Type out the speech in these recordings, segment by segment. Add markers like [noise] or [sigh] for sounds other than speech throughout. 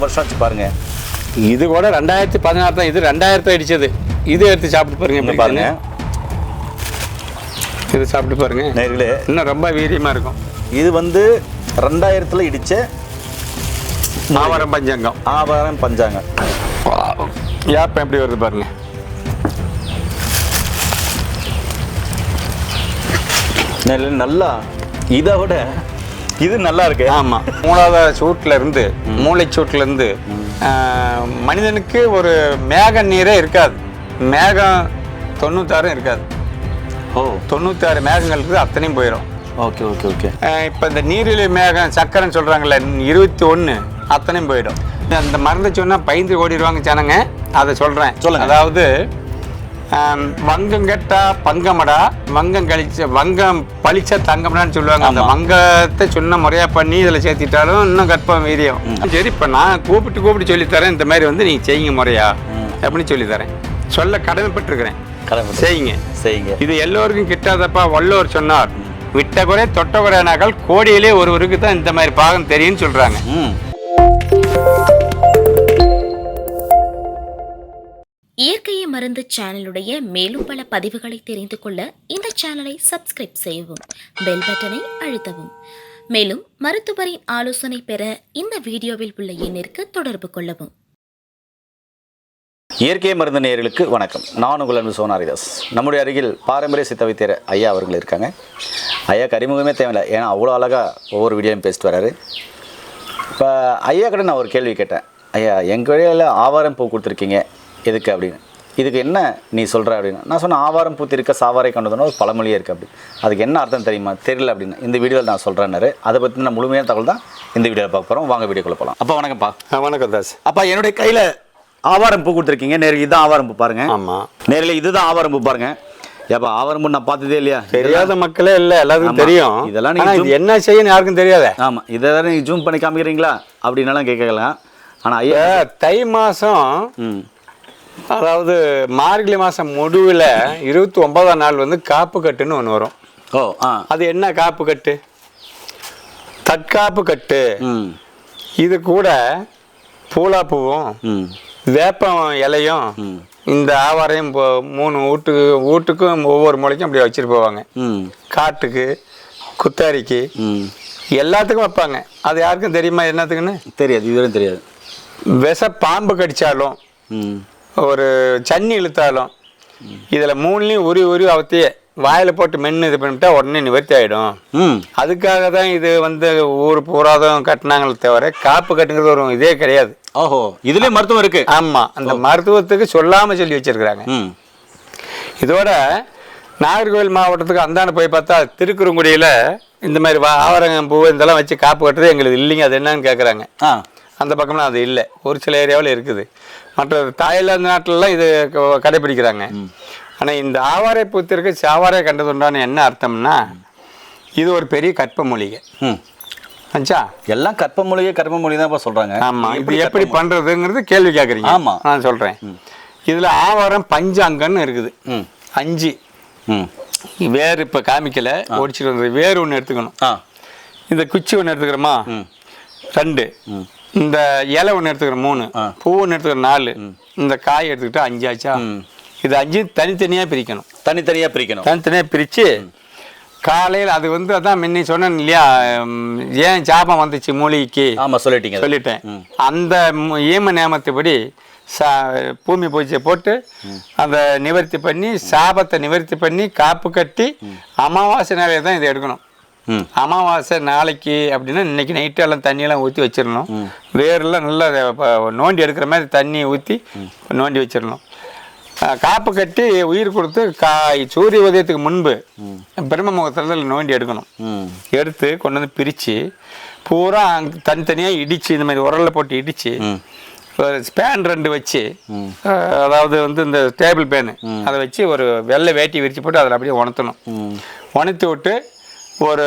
வருஷம் ஆச்சு பாருங்க? இது கூட ரெண்டாயிரத்தி பதினாறு தான். இது ரெண்டாயிரத்தி அடிச்சது இது எடுத்து சாப்பிட்டு பாருங்க இங்க எப்படி பாருங்க. இது சாப்பிட்டு பாருங்க. நேர்களே. இன்னும் ரொம்ப வீரியமா இருக்கும். இது வந்து ரெண்டாயிரத்துல இடிச்ச ஆவரம் பஞ்சங்கம். ஆவாரம் பஞ்சாங்க ஏப்பம் எப்படி வருது பாருங்க. நல்லா இதை விட இது நல்லா இருக்கு. ஆமா. மூலாதார சூட்ல இருந்து மூளை சூட்ல இருந்து மனிதனுக்கு ஒரு மேக நீரே இருக்காது. மேகம் தொண்ணூத்தாறும் இருக்காது. ஓ. தொண்ணூத்தாறு மேகங்கள் இருக்குது அத்தனையும் போயிடும் ஓகே ஓகே ஓகே. இப்போ இந்த நீரிழை மேகம் சக்கரைன்னு சொல்கிறாங்கல்ல இருபத்தி ஒன்று அத்தனையும் போயிடும். அந்த மருந்தை சொன்னால் பயந்து ஓடிடுவாங்க ஜனங்க. அதை சொல்கிறேன் சொல்லுங்க. அதாவது வங்கம் கெட்டா பங்கமடா. வங்கம் கழிச்ச வங்கம் பழிச்ச தங்கமடான்னு சொல்லுவாங்க. அந்த. வங்கத்தை சொன்ன முறையாக பண்ணி இதில் சேர்த்திட்டாலும் இன்னும் கற்பம் வீரியம். சரி இப்போ நான் கூப்பிட்டு கூப்பிட்டு சொல்லித்தரேன். இந்த மாதிரி வந்து நீங்கள் செய்யுங்க முறையா. அப்படின்னு சொல்லித்தரேன். சொல்ல கடமைப்பட்டிருக்கிறேன். செய்யுங்க. செய்யுங்க. இது எல்லோருக்கும் கிட்டாதப்பா வள்ளுவர் சொன்னார். விட்ட குறை தொட்ட குறைனாக்கள் கோடியிலே ஒருவருக்கு தான் இந்த மாதிரி பாகம் தெரியும்னு சொல்றாங்க. இயற்கையை மருந்து சேனலுடைய மேலும் பல பதிவுகளை தெரிந்து கொள்ள இந்த சேனலை சப்ஸ்கிரைப் செய்யவும் பெல் பட்டனை அழுத்தவும். மேலும் மருத்துவரின் ஆலோசனை பெற இந்த வீடியோவில் உள்ள எண்ணிற்கு தொடர்பு கொள்ளவும். இயற்கை மருந்து நேயர்களுக்கு வணக்கம். நான் உங்கள் அன்பு சோனாரிதாஸ். நம்முடைய அருகில் பாரம்பரிய சித்த வைத்தியர் ஐயா அவர்கள் இருக்காங்க. ஐயா அறிமுகமே தேவையில்லை. ஏன்னா அவ்வளோ அழகாக ஒவ்வொரு வீடியோவும் பேசிட்டு வராரு. இப்போ ஐயா கிட்ட நான் ஒரு கேள்வி கேட்டேன். ஐயா எங்கள் வழியில் ஆவாரம் பூ கொடுத்துருக்கீங்க. எதுக்கு அப்படின்னு? இதுக்கு என்ன நீ சொல்கிற அப்படின்னு? நான் சொன்னேன் ஆவாரம் பூ இருக்க சாவாரை கண்டதுன்னு ஒரு பழமொழியே இருக்குது அப்படி. அதுக்கு என்ன அர்த்தம் தெரியுமா? தெரியல அப்படின்னு. இந்த வீடியோவில் நான் சொல்கிறேன்னாரு அதை பற்றி நான் முழுமையான தகவல் தான் இந்த வீடியோவில் பார்க்க போகிறோம் வாங்க வீடியோக்குள்ளே போகலாம் அப்பா வணக்கம்ப்பா. வணக்கம் தாஸ். அப்பா என்னுடைய கையில் ஆவாரம் பூ கொடுத்துருக்கீங்க. நேரில் இதுதான் ஆவாரம் பூ பாருங்க. ஆமா. நேரில் இதுதான் ஆவாரம் பூ பாருங்க. ஏப்பா ஆவாரம் பூ நான் பார்த்ததே இல்லையா? தெரியாத மக்களே இல்ல. எல்லாருக்கும். தெரியும். இதெல்லாம் நீங்க ஆனா இது zoom- என்ன செய்யணும் யாருக்கும் தெரியாத. ஆமாம் இதை வேற நீங்கள் ஜூம் பண்ணி காமிக்கிறீங்களா? அப்படின்னாலாம் கேட்கலாம். ஆனால் ஐயா தை மாசம் ம். அதாவது மார்கழி மாசம் முடிவில் இருபத்தி ஒன்பதாம் நாள் வந்து காப்பு கட்டுன்னு ஒன்று வரும். ஓ ஆ. அது என்ன காப்பு கட்டு தற்காப்பு கட்டு இது கூட பூலா பூவும் ம். வேப்பம் இலையும். இந்த ஆவாரையும் போ- மூணு வீட்டுக்கு வீட்டுக்கும் ஒவ்வொரு முளைக்கும் அப்படியே வச்சுட்டு போவாங்க. காட்டுக்கு குத்தாரிக்கு ம். எல்லாத்துக்கும் வைப்பாங்க. அது யாருக்கும் தெரியுமா என்னத்துக்குன்னு? தெரியாது இதுவரையும் தெரியாது. விஷ பாம்பு கடிச்சாலும் ம். ஒரு சன்னி இழுத்தாலும் இதில் மூணுலையும் உரி உரி அவத்தையே வாயில் போட்டு மென்று இது பண்ணிட்டா உடனே நிவர்த்தி ஆகிடும் ம். அதுக்காக தான் இது வந்து ஊர் பூராதம் கட்டினாங்களே தவிர காப்பு கட்டுங்கிறது ஒரு இதே கிடையாது. ஓஹோ இதுலேயும் மருத்துவம் இருக்கு. ஆமாம் அந்த மருத்துவத்துக்கு சொல்லாமல் சொல்லி வச்சிருக்கிறாங்க. ம். இதோட நாகர்கோவில் மாவட்டத்துக்கு அந்தாண்ட போய் பார்த்தா திருக்குறுங்குடியில் இந்த மாதிரி வா ஆவரங்கம் பூ இதெல்லாம் வச்சு காப்பு கட்டுறது எங்களுக்கு இல்லைங்க. அது என்னன்னு கேட்குறாங்க ஆ. அந்த பக்கம்லாம் அது இல்லை. ஒரு சில ஏரியாவில் இருக்குது. மற்ற தாய்லாந்து நாட்டிலலாம் இது கடைபிடிக்கிறாங்க ஆனால் இந்த ஆவாரை பூத்திற்கு சாவாரை கண்டதுண்டான என்ன அர்த்தம்னா இது ஒரு பெரிய கற்ப மூலிகை ஆச்சா எல்லாம் கற்ப மொழியே கற்ப மொழி தான் சொல்கிறாங்க ஆமாம் இது எப்படி பண்ணுறதுங்கிறது கேள்வி கேட்குறீங்க ஆமா. நான் சொல்கிறேன் இதில் ஆவாரம் பஞ்சாங்கன்னு இருக்குது. ம். அஞ்சு. ம். வேர் இப்போ காமிக்கல ஒடிச்சிட்டு வந்தது. வேர் ஒன்று எடுத்துக்கணும். ஆ. இந்த குச்சி ஒன்று எடுத்துக்கிறோமா? ம். ரெண்டு. ம். இந்த இலை ஒன்று எடுத்துக்கிறோம் மூணு. பூ ஒன்று எடுத்துக்கிறோம் நாலு இந்த காய் எடுத்துக்கிட்டா அஞ்சு ஆச்சா? ம். இது அஞ்சு தனித்தனியாக பிரிக்கணும். தனித்தனியாக பிரிக்கணும். தனித்தனியாக பிரித்து காலையில் அது வந்து அதான் முன்ன சொன்னேன் இல்லையா ஏன் சாபம் வந்துச்சு மூலிகைக்கு? ஆமாம் சொல்லிட்டீங்க. சொல்லிட்டேன். அந்த ஈம நியமத்துப்படி சா பூமி பூஜை போட்டு அந்த நிவர்த்தி பண்ணி சாபத்தை நிவர்த்தி பண்ணி காப்பு கட்டி அமாவாசை நாளையே தான் இதை எடுக்கணும். அமாவாசை நாளைக்கு அப்படின்னா இன்னைக்கு நைட்டு எல்லாம் தண்ணியெல்லாம் ஊற்றி வச்சிடணும். வேரெல்லாம் நல்லா நோண்டி எடுக்கிற மாதிரி தண்ணி ஊற்றி நோண்டி வச்சிடணும். காப்பு கட்டி உயிர் கொடுத்து காய் சூரிய உதயத்துக்கு முன்பு பிரம்ம முகத்தில் நோண்டி எடுக்கணும். எடுத்து கொண்டு வந்து பிரித்து பூரா அங்க தனித்தனியாக இடித்து இந்த மாதிரி உரலில் போட்டு இடித்து ஒரு ஸ்பேன் ரெண்டு வச்சு அதாவது வந்து இந்த டேபிள் பேனு அதை வச்சு ஒரு வெள்ளை வேட்டி விரிச்சு போட்டு அதில் அப்படியே உணர்த்தணும். உணர்த்தி விட்டு ஒரு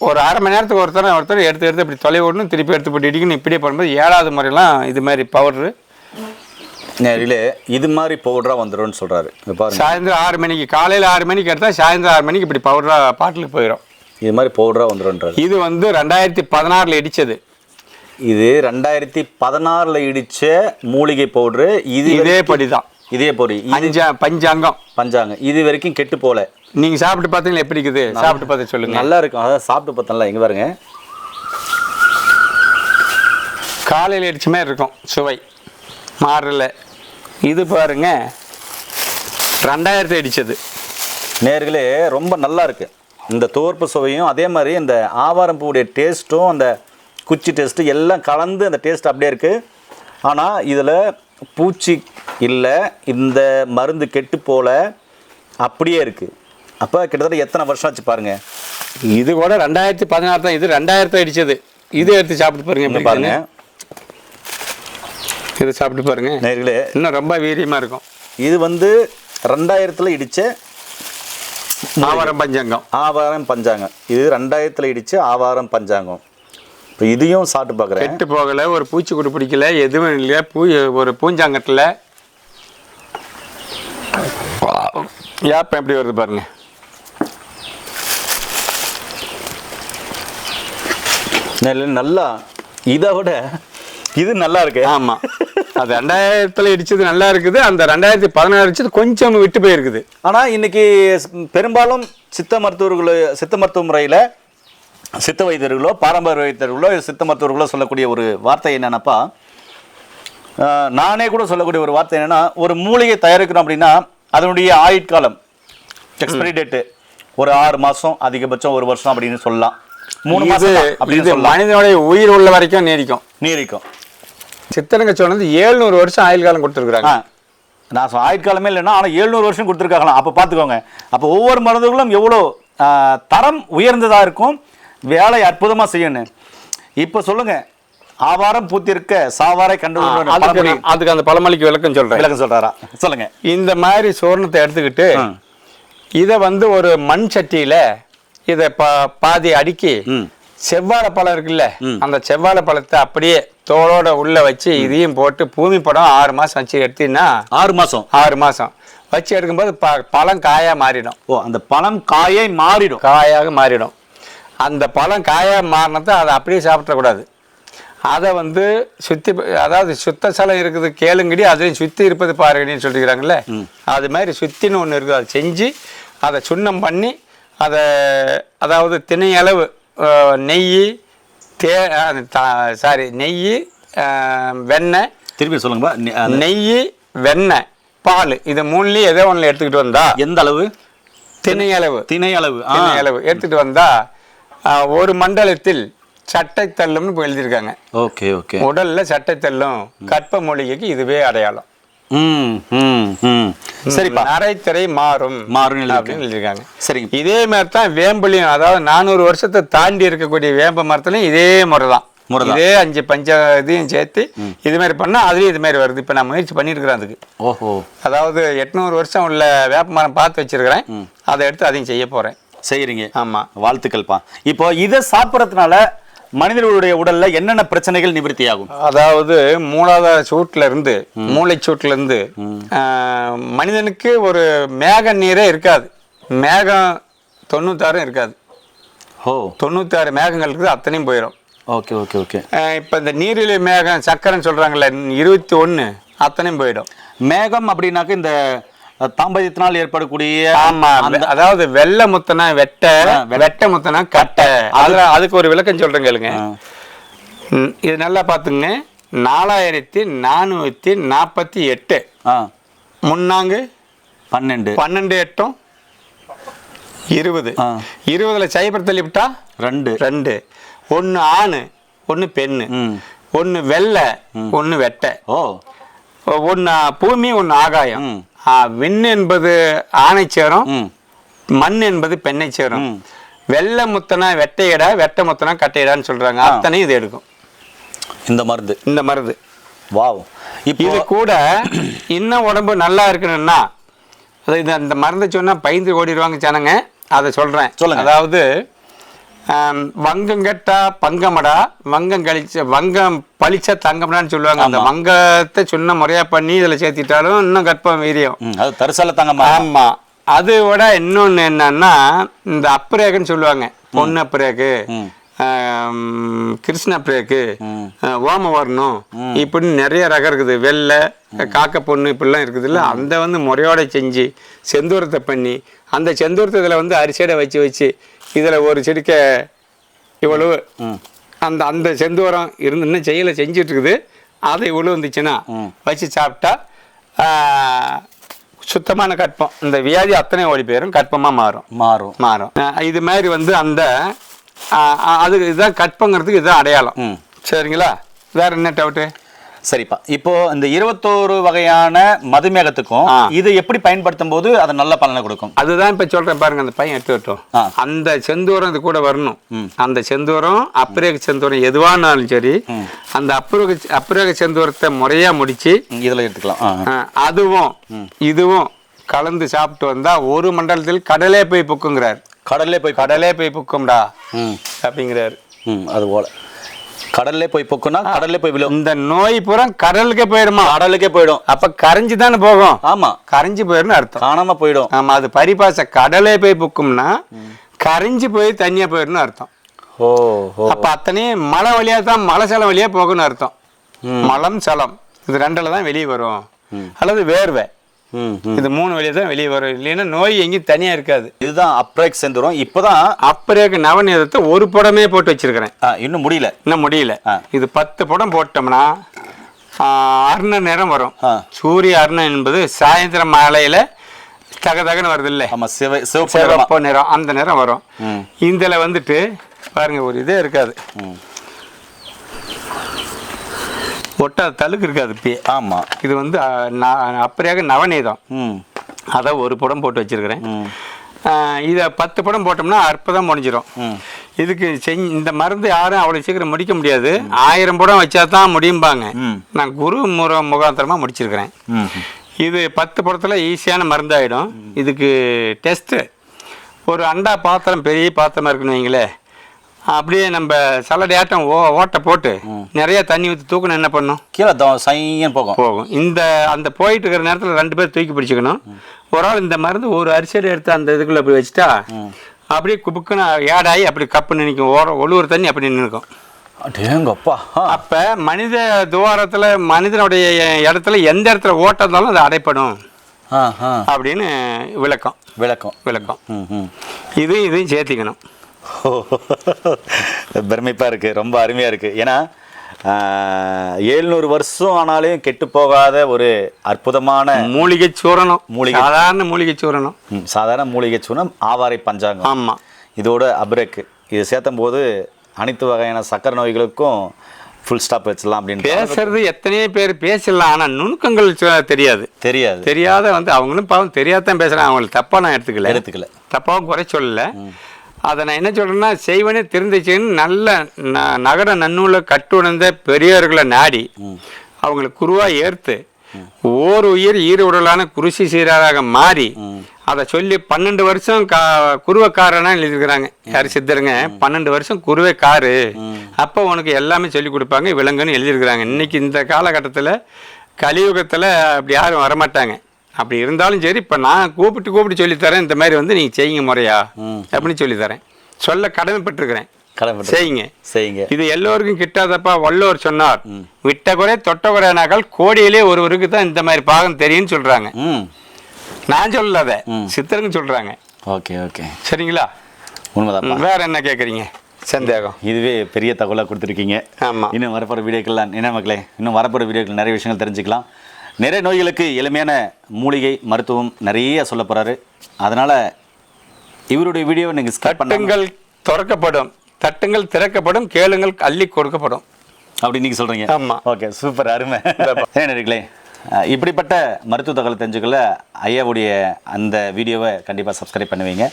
ஒரு அரை மணி நேரத்துக்கு ஒருத்தர் ஒருத்தர் எடுத்து எடுத்து இப்படி தொலை விடணும் திருப்பி எடுத்து போட்டு இடிக்கணும் இப்படியே பண்ணும்போது ஏழாவது முறையெல்லாம் இது மாதிரி பவுட்ரு நேரிலே இது மாதிரி பவுடராக வந்துடும்னு சொல்கிறாரு சாயந்தரம் ஆறு மணிக்கு காலையில் ஆறு மணிக்கு எடுத்தால் சாயந்தரம் ஆறு மணிக்கு இப்படி பவுடராக பாட்டிலுக்கு போயிடும் இது மாதிரி பவுடராக வந்துடும்ன்றாரு இது வந்து ரெண்டாயிரத்தி பதினாறில் இடித்தது இது ரெண்டாயிரத்தி பதினாறுல இடிச்ச மூலிகை பவுடரு இது இதே படிதான். இதே பொறி இது பஞ்சா பஞ்சாங்கம். பஞ்சாங்க இது வரைக்கும் கெட்டு போல நீங்க சாப்பிட்டு பார்த்தீங்களா? எப்படி இருக்குது? சாப்பிட்டு பார்த்து சொல்லுங்க. நல்லா இருக்கும் அதான் சாப்பிட்டு பார்த்தோம்ல எங்க பாருங்க. காலையில் அடிச்ச மாதிரி இருக்கும். சுவை. மாறல. இது பாருங்க. ரெண்டாயிரத்தி அடிச்சது நேர்களே ரொம்ப நல்லா இருக்கு. இந்த துவர்ப்பு சுவையும் அதே மாதிரி இந்த ஆவாரம் பூவுடைய டேஸ்ட்டும் அந்த குச்சி டேஸ்ட்டு எல்லாம் கலந்து அந்த டேஸ்ட் அப்படியே இருக்கு. ஆனால் இதில் பூச்சி இல்லை. இந்த மருந்து கெட்டு போல அப்படியே இருக்கு. அப்போ கிட்டத்தட்ட எத்தனை வருஷம் ஆச்சு பாருங்க? இது கூட ரெண்டாயிரத்தி பதினாறு தான். இது ரெண்டாயிரத்தி அடிச்சது இது எடுத்து சாப்பிட்டு பாருங்க இங்க எப்படி பாருங்க. இது சாப்பிட்டு பாருங்க. நேர்களே. இன்னும் ரொம்ப வீரியமா இருக்கும். இது வந்து ரெண்டாயிரத்தில் இடித்த ஆவாரம் பஞ்சாங்கம். ஆவாரம் பஞ்சாங்கம். இது ரெண்டாயிரத்தில் இடித்த ஆவாரம் பஞ்சாங்கம். இப்போ இதையும் சாப்பிட்டு பார்க்குறேன் கெட்டு போகல ஒரு பூச்சிக்குடி பிடிக்கல எதுவும் இல்லை பூ ஒரு பூஞ்சாங்கட்டில் ஏப்பம் எப்படி வருது பாருங்க. நல்ல- இதை விட இது நல்லா இருக்கு. ஆமா. [laughs] அது ரெண்டாயிரத்துல இடிச்சது நல்லா இருக்குது அந்த ரெண்டாயிரத்தி பதினாறு அடிச்சது கொஞ்சம் விட்டு போயிருக்குது. ஆனால் இன்னைக்கு ஸ்- பெரும்பாலும் சித்த மருத்துவர்களோ சித்த மருத்துவ முறையில் சித்த வைத்தியர்களோ பாரம்பரிய வைத்தியர்களோ சித்த மருத்துவர்களோ சொல்லக்கூடிய ஒரு வார்த்தை என்னென்னப்பா? நானே கூட சொல்லக்கூடிய ஒரு வார்த்தை என்னன்னா ஒரு மூலிகை தயாரிக்கிறோம் அப்படின்னா அதனுடைய ஆயுட்காலம் எக்ஸ்பைரி டேட்டு ஒரு ஆறு மாதம் அதிகபட்சம் ஒரு வருஷம் அப்படின்னு சொல்லலாம். மூணு அப்படின்னு இது மனிதனுடைய உயிர் உள்ள வரைக்கும் நீடிக்கும். நீடிக்கும். சித்தனங்க சொன்னது ஏழ்நூறு வருஷம் ஆயுள் காலம் கொடுத்துருக்குறாங்க. நான் சொ- ஆயுட்காலமே இல்லைன்னா ஆனால் எழுநூறு வருஷம் கொடுத்துருக்காங்களாம். அப்போ பார்த்துக்கோங்க அப்போ ஒவ்வொரு மருந்துகளும் எவ்வளோ தரம் உயர்ந்ததாக இருக்கும் வேலை அற்புதமாக செய்யணும். இப்போ சொல்லுங்க ஆவாரம் பூத்திருக்க சாவாரை கண்டு அதுக்கு அந்த பழமொழிக்கு விளக்கம் சொல்றேன். விளக்கம் சொல்றாரா? சொல்லுங்க. இந்த மாதிரி சோர்ணத்தை எடுத்துக்கிட்டு. இதை வந்து ஒரு மண் சட்டியில இதை பா பாதி அடுக்கி செவ்வாழை பழம் இருக்குல்ல அந்த செவ்வாழை பழத்தை அப்படியே தோலோட உள்ள வச்சு இதையும் போட்டு பூமி படம் ஆறு மாசம் வச்சு எடுத்தீங்கன்னா ஆறு மாசம். ஆறு மாசம். வச்சு எடுக்கும்போது ப பழம் காயா மாறிடும். ஓ அந்த பழம் காயை மாறிடும். காயாக மாறிடும். அந்த பழம் காயா மாறினதை அதை அப்படியே சாப்பிடக்கூடாது. அதை வந்து சுத்தி அதாவது சுத்த சலம் இருக்குது கேளுங்கடி அதுலேயும் சுத்தி இருப்பது பாருங்கடின்னு சொல்லிக்கிறாங்கல்ல. அது மாதிரி சுத்தின்னு ஒன்று இருக்குது. அதை செஞ்சு அதை சுண்ணம் பண்ணி அதை அதாவது திணை அளவு நெய் தே சாரி நெய் வெண்ணெய் திருப்பி சொல்லுங்கப்பா. நெய் வெண்ணெய் பால் இது மூணுலேயும் ஏதோ ஒன்று எடுத்துக்கிட்டு வந்தா எந்த அளவு? திணை அளவு திணை அளவு. திணை அளவு எடுத்துட்டு வந்தா ஆ, ஒரு மண்டலத்தில் சட்டை தள்ளும்னு இப்ப எழுதியிருக்காங்க. Okay okay. உடல்ல சட்டை தள்ளும் கற்ப மூலிகைக்கு இதுவே அடையாளம். ம் ம் ம். சரிப்பா. நரைத்திரை மாறும் எழுதியிருக்கு. அப்படின்னு எழுதியிருக்காங்க. சரிங்க. இதே மாதிரி தான் வேம்புலையும் அதாவது நானூறு வருஷத்தை தாண்டி இருக்கக்கூடிய வேம்ப மரத்துலையும் இதே முறை தான். இதே அஞ்சு பஞ்ச இதையும் சேர்த்து இது மாதிரி பண்ணா அதுலயும் இது மாதிரி வருது. இப்போ நான் முயற்சி பண்ணியிருக்கிறேன் அதுக்கு. ஓஹோ. அதாவது எட்நூறு வருஷம் உள்ள வேப்ப மரம் பார்த்து வச்சிருக்கிறேன். அதை எடுத்து அதையும் செய்ய போறேன். செய்யறீங்க ஆமா. வாழ்த்துக்கள்ப்பா. இப்போ இதை சாப்பிட்றதுனால மனிதர்களுடைய உடல்ல என்னென்ன பிரச்சனைகள் நிவர்த்தி ஆகும் அதாவது மூலாதார சூட்ல இருந்து மூளை சூட்ல இருந்து மனிதனுக்கு ஒரு மேக நீரே இருக்காது. மேகம் தொண்ணூத்தாறும் இருக்காது. ஓ. தொண்ணூத்தாறு மேகங்கள் இருக்குது அத்தனையும் போயிடும் ஓகே ஓகே ஓகே. இப்போ இந்த நீரிழிவு மேகம் சக்கரைன்னு சொல்றாங்கல்ல இருபத்தி ஒன்று அத்தனையும் போயிடும். மேகம் அப்படின்னாக்க இந்த தாம்பத்தியத்தினால் ஏற்படக்கூடிய ஆமா. அதாவது வெள்ளை முத்தனா வெட்ட வெட்ட. முத்தனா கட்டை. அதுல அதுக்கு ஒரு விளக்கம் சொல்றேன் கேளுங்க. இது நல்லா பார்த்துங்க நாலாயிரத்தி நானூற்றி நாற்பத்தி எட்டு. முன்னாங்கு பன்னெண்டு. பன்னெண்டு எட்டும் இருபது. இருபதுல சைபர் தள்ளிவிட்டா? ரெண்டு. ரெண்டு. ஒன்று ஆணு ஒன்று பெண்ணு. ஒன்று வெள்ளை ஒன்று வெட்டை. ஓ. ஒன்று பூமி ஒன்று ஆகாயம். விண் என்பது ஆணை சேரும் மண் என்பது பெண்ணை சேரும். வெள்ளை முத்தனா வெட்டையடா வெட்டை முத்தனா கட்டையடான்னு சொல்றாங்க. அத்தனையும் இது எடுக்கும். இந்த மருந்து. இந்த மருந்து. வாவ். இது கூட இன்னும் உடம்பு நல்லா இருக்கணும்னா அது இது அந்த மருந்தை சொன்னா பயந்து ஓடிடுவாங்க ஜனங்க. அதை சொல்றேன். சொல்லுங்க. அதாவது வங்கம் கெட்டா பங்கமடா. வங்கம் கழிச்ச வங்கம் பழிச்ச தங்கமடான்னு சொல்லுவாங்க. அந்த வங்கத்தை சொன்ன முறையா பண்ணி இதுல சேர்த்திட்டாலும் இன்னும் கற்பம் வீரியம். அது தரிசால தாங்க ஆமா. அது விட இன்னொன்னு என்னன்னா இந்த அப்ரேக்குன்னு சொல்லுவாங்க. பொண்ணு அப்ரேக்கு கிருஷ்ணா பிரேக்கு ஓமவர்ணம் இப்படின்னு நிறைய ரகம் இருக்குது. வெள்ளை காக்க பொண்ணு இப்படிலாம் இருக்குதுல்ல. அந்த வந்து முறையோட செஞ்சு செந்தூரத்தை பண்ணி அந்த செந்தூரத்தை இதில் வந்து அரிசியடை வச்சு வச்சு இதில் ஒரு செடிக்க இவ்வளவு அந்த அந்த செந்தூரம் இருந்து இன்னும் செய்யலை செஞ்சுட்டு இருக்குது அது இவ்வளவு வந்துச்சுன்னா வச்சு சாப்பிட்டா சுத்தமான கற்பம். இந்த வியாதி அத்தனை ஓடி போயிடும் கற்பமாக மாறும். மாறும். மாறும். இது மாதிரி வந்து அந்த அது இதுதான் கற்பங்கிறதுக்கு இதுதான் அடையாளம். ம். சரிங்களா? வேற என்ன டவுட்டு சரிப்பா. இப்போ இந்த இருபத்தோரு வகையான மதுமேகத்துக்கும். இது எப்படி பயன்படுத்தும் போது அது நல்ல பலனை கொடுக்கும்? அதுதான் இப்ப சொல்றேன் பாருங்க அந்த பையன் எடுத்து வரட்டும் ஆ. அந்த செந்தூரம் இது கூட வரணும். அந்த செந்தூரம் அப்பிரேக செந்தூரம் எதுவானாலும் சரி அந்த அப்பிரக அப்பிரேக செந்தூரத்தை முறையா முடிச்சு இதுல எடுத்துக்கலாம். அதுவும் இதுவும் கலந்து சாப்பிட்டு வந்தா ஒரு மண்டலத்தில் கடலே போய் புக்குங்கிறார். கடல்லே போய் கடலே போய் புக்கும்டா. அப்படிங்கிறாரு. அது போல. கடல்லே போய் பொக்குனா கடல்லே போய் விழும். இந்த நோய் பூரா கடலுக்கே போயிடுமா? கடலுக்கே போயிடும். அப்ப கரைஞ்சு தானே போகும்? ஆமா. கரைஞ்சு போயிடும்னு அர்த்தம். காணாம போயிடும். ஆமா அது பரிபாச கடலே போய் புக்கும்னா கரைஞ்சு போய் தண்ணியா போயிடும்னு அர்த்தம். ஓ அப்ப அத்தனையும் மலை வழியா தான் மலை சலம் வழியா போகும்னு அர்த்தம். மலம் சலம். இது ரெண்டுல தான் வெளியே வரும். அல்லது வேர்வை. இது மூணு வழியா தான் வெளியே வரும். இல்லைன்னா நோய் எங்கேயும் தனியா இருக்காது. இதுதான் அப்ரேக் செந்துரும். இப்போதான் அப்புறம் நவநீதத்தை ஒரு புடமே போட்டு வச்சிருக்கிறேன். இன்னும் முடியல. இன்னும் முடியல. இது பத்து படம் போட்டோம்னா அருண நேரம் வரும். சூரிய அருணம் என்பது சாயந்தரம் மாலையில தக தகன்னு வருது இல்லை? ஆமா சிவ சிவப்பு நிறமா. நிறம் அந்த நிறம் வரும். இதில் வந்துட்டு பாருங்க ஒரு இதே இருக்காது. ஒட்டாத தழுக்கு இருக்காது இப்பயே. ஆமா. இது வந்து அப்படியாக நவநீதம். அதை ஒரு படம் போட்டு வச்சிருக்கிறேன். இதை பத்து படம் போட்டோம்னா அற்புதம் முடிஞ்சிடும். இதுக்கு செஞ் இந்த மருந்து யாரும் அவ்வளோ சீக்கிரம் முடிக்க முடியாது. ஆயிரம் படம் வச்சா தான் முடியும்பாங்க. நான் குரு முற முகாந்திரமாக முடிச்சிருக்கிறேன். இது பத்து படத்தில் ஈஸியான மருந்தாயிடும். இதுக்கு டெஸ்ட்டு. ஒரு அண்டா பாத்திரம் பெரிய பாத்திரமா இருக்குன்னு வைங்களேன். அப்படியே நம்ம சலடையாட்டம் ஓ ஓட்டை போட்டு நிறைய தண்ணி ஊற்றி தூக்கணும் என்ன பண்ணும்? கீழே சையன்னு போகும். போகும். இந்த அந்த போயிட்டு இருக்கிற நேரத்தில் ரெண்டு பேர் தூக்கி பிடிச்சிக்கணும். ஒரு ஆள் இந்த மருந்து ஒரு அரிசியடை எடுத்து அந்த இதுக்குள்ளே அப்படி வச்சுட்டா அப்படியே குப்புக்குன்னு ஏடாகி அப்படி கப்பு நிற்கும் ஓர ஒழுவுற தண்ணி அப்படி நிற்கும் அடேங்கப்பா ஆ. அப்போ மனித துவாரத்தில் மனிதனுடைய இடத்துல எந்த இடத்துல ஓட்டம் இருந்தாலும் அது அடைப்படும். அப்படின்னு விளக்கம். விளக்கம். விளக்கம். ம் ம். இது இதையும் சேர்த்திக்கணும். பெருமைப்பா இருக்கு. ரொம்ப அருமையா இருக்கு. ஏன்னா ஏழ்நூறு வருஷம் ஆனாலும் கெட்டு போகாத ஒரு அற்புதமான மூலிகை சூரணம். மூலிகை. சாதாரண மூலிகை சூரணம். சாதாரண மூலிகை சூனம் ஆவாரை பஞ்சாங்கம். ஆமாம் இதோட அப்ரேக்கு. இது சேர்த்தும் போது அனைத்து வகையான சக்கரை நோய்களுக்கும் ஃபுல் ஸ்டாப் வச்சிடலாம் அப்படின்னு பேசுறது எத்தனையோ பேர் பேசலாம் ஆனால் நுணுக்கங்கள் தெரியாது. தெரியாது. தெரியாத வந்து அவங்களும் பாவம் தெரியாதான் பேசுகிறாங்க அவங்களுக்கு தப்பாக நான் எடுத்துக்கல. எடுத்துக்கல. தப்பாகவும் குறை சொல்லல. அதை நான் என்ன சொல்கிறேன்னா செய்வனே திருந்துச்சுன்னு நல்ல ந நகர நன்னூலை கட்டுணர்ந்த பெரியவர்களை நாடி அவங்களுக்கு குருவாக ஏற்று ஓர் உயிர் ஈர உடலான குருசி சீராராக மாறி அதை சொல்லி பன்னெண்டு வருஷம் கா குருவக்காரனா எழுதியிருக்கிறாங்க. யார் சித்தருங்க? பன்னெண்டு வருஷம் குருவே காரு அப்போ உனக்கு எல்லாமே சொல்லி கொடுப்பாங்க. விலங்குன்னு எழுதியிருக்கிறாங்க. இன்னைக்கு இந்த காலகட்டத்தில் கலியுகத்தில் அப்படி யாரும் வரமாட்டாங்க. அப்படி இருந்தாலும் சரி இப்போ நான் கூப்பிட்டு கூப்பிட்டு சொல்லித்தரேன் இந்த மாதிரி வந்து நீங்கள் செய்யுங்க முறையா அப்படின்னு சொல்லித்தரேன் சொல்ல கடமைப்பட்டிருக்கிறேன். கடமை செய்யுங்க. செய்யுங்க. இது எல்லோருக்கும் கிட்டாதப்பா வள்ளுவர் சொன்னார் விட்ட குறை தொட்ட குறைனாக்கால் கோடியிலே ஒருவருக்கு தான் இந்த மாதிரி பாகம் தெரியும்னு சொல்றாங்க. நான் சொல்லல அதை. சித்தருங்க சொல்றாங்க. Okay okay. சரிங்களா? உண்மைதான் வேற என்ன கேக்குறீங்க? சந்தேகம். இதுவே பெரிய தகவலாக கொடுத்துருக்கீங்க. ஆமா. இன்னும் வரப்போகிற வீடியோக்கள்லாம் என்ன மக்களே இன்னும் வரப்போகிற வீடியோக்கள் நிறைய விஷயங்கள் தெரிஞ்சுக்கலாம். நிறைய நோய்களுக்கு எளிமையான மூலிகை மருத்துவம் நிறைய சொல்ல போகிறாரு அதனால் இவருடைய வீடியோவை நீங்கள் ஸ்கிப் பண்ண தட்டுங்கள் திறக்கப்படும். தட்டுங்கள் திறக்கப்படும் கேளுங்கள் அள்ளி கொடுக்கப்படும். அப்படி நீங்கள் சொல்கிறீங்க ஆமா. ஓகே சூப்பர் அருமை. ஏன்னே இப்படிப்பட்ட மருத்துவ தகவல் தெரிஞ்சுக்கல ஐயாவுடைய அந்த வீடியோவை கண்டிப்பாக சப்ஸ்கிரைப் பண்ணுவீங்க.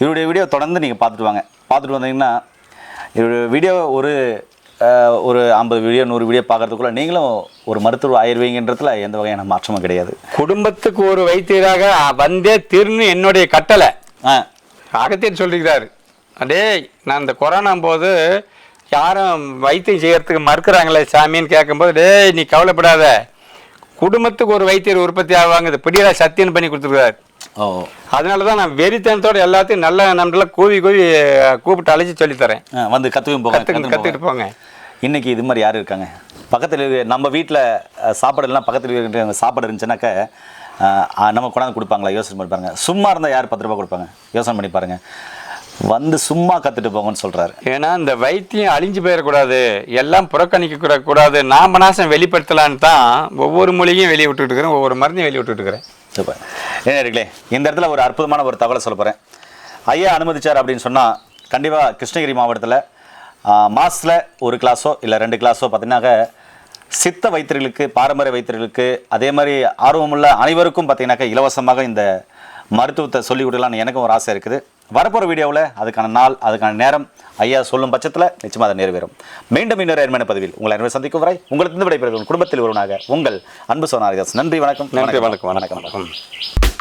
இவருடைய வீடியோ தொடர்ந்து நீங்கள் பார்த்துட்டு வாங்க. பார்த்துட்டு வந்தீங்கன்னா இவருடைய வீடியோ ஒரு ஒரு ஐம்பது வீடியோ நூறு வீடியோ பார்க்கறதுக்குள்ள நீங்களும் ஒரு மருத்துவர் ஆயிடுவீங்கன்றதுல எந்த வகையான மாற்றமும் கிடையாது. குடும்பத்துக்கு ஒரு வைத்தியராக வந்தே திருன்னு என்னுடைய கட்டளை. ஆ. அகத்தியர் சொல்லிக்கிறாரு. அடே நான் இந்த கொரோனா போது யாரும் வைத்தியம் செய்யறதுக்கு மறுக்கிறாங்களே சாமின்னு கேட்கும்போது டேய் நீ கவலைப்படாத. குடும்பத்துக்கு ஒரு வைத்தியர் உற்பத்தி ஆவாங்க. இது பிடியலா சத்தியம் பண்ணி கொடுத்துருக்காரு. ஓ. அதனால தான் நான் வெறித்தனத்தோட எல்லாத்தையும் நல்லா நம்மள கூவி கூவி கூப்பிட்டு அழைச்சி சொல்லித்தரேன். வந்து கற்றுக்கும் போங்க கற்றுக்கிட்டு போங்க. இன்னைக்கு இது மாதிரி யார் இருக்காங்க? பக்கத்தில் இருக்க நம்ம வீட்டில் சாப்பாடு எல்லாம் பக்கத்தில் இருக்கிற சாப்பாடு இருந்துச்சுனாக்க நம்ம கொண்டாந்து கொடுப்பாங்களா? யோசனை பண்ணி பாருங்க. சும்மா இருந்தால் யார் பத்து ரூபாய் கொடுப்பாங்க? யோசனை பண்ணி பாருங்க. வந்து சும்மா கற்றுட்டு போங்கன்னு சொல்கிறாரு ஏன்னா இந்த வைத்தியம் அழிஞ்சு போயிடக்கூடாது. எல்லாம் புறக்கணிக்க கூட கூடாது. நாம நாசம் வெளிப்படுத்தலான்னு தான் ஒவ்வொரு மொழியும் வெளியே விட்டுட்டு இருக்கிறேன். ஒவ்வொரு மருந்தையும் வெளியே விட்டுட்டு இருக்கிறேன். சூப்பர். ஏன் இருக்கலே இந்த இடத்துல ஒரு அற்புதமான ஒரு தகவலை சொல்ல போகிறேன் ஐயா அனுமதிச்சார் அப்படின்னு சொன்னால் கண்டிப்பாக கிருஷ்ணகிரி மாவட்டத்தில் மாதத்தில் ஒரு கிளாஸோ இல்லை ரெண்டு கிளாஸோ பார்த்தீங்கன்னாக்க சித்த வைத்தியர்களுக்கு பாரம்பரிய வைத்தியர்களுக்கு அதே மாதிரி ஆர்வமுள்ள அனைவருக்கும் பார்த்தீங்கன்னாக்க இலவசமாக இந்த மருத்துவத்தை சொல்லிக் கொடுக்கலாம்னு எனக்கும் ஒரு ஆசை இருக்குது. வரப்போகிற வீடியோவில் அதுக்கான நாள் அதுக்கான நேரம் ஐயா சொல்லும் பட்சத்தில் நிச்சயமாக அதை நிறைவேறும். மீண்டும் இன்னொரு அருமையான பதிவில் உங்களை அனைவரும் சந்திக்கும் வரை உங்களுக்கு விடைபெறும் குடும்பத்தில் ஒருவனாக உங்கள் அன்பு சோனாரிதாஸ். நன்றி வணக்கம். நன்றி வணக்கம். வணக்கம். வணக்கம்.